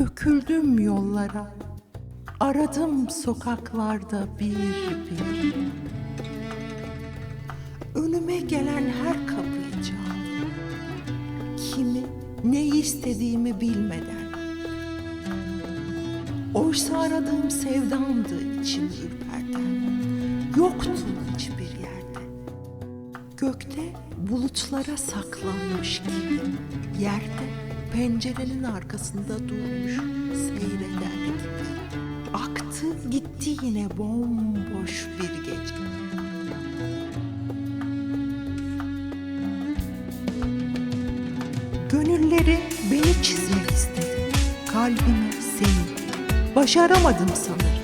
Döküldüm yollara, aradım sokaklarda bir bir. Önüme gelen her kapıyı çaldım. Kimi, ne istediğimi bilmeden. Oysa aradığım sevdamdı içim ürperten. Yoktu hiçbir yerde. Gökte bulutlara saklanmış gibi, yerde pencerenin arkasında durmuş seyreder gibi. Aktı gitti yine bomboş bir gece. Gönülleri beni çizmek istedi. Kalbimi seni. Başaramadım sanırım.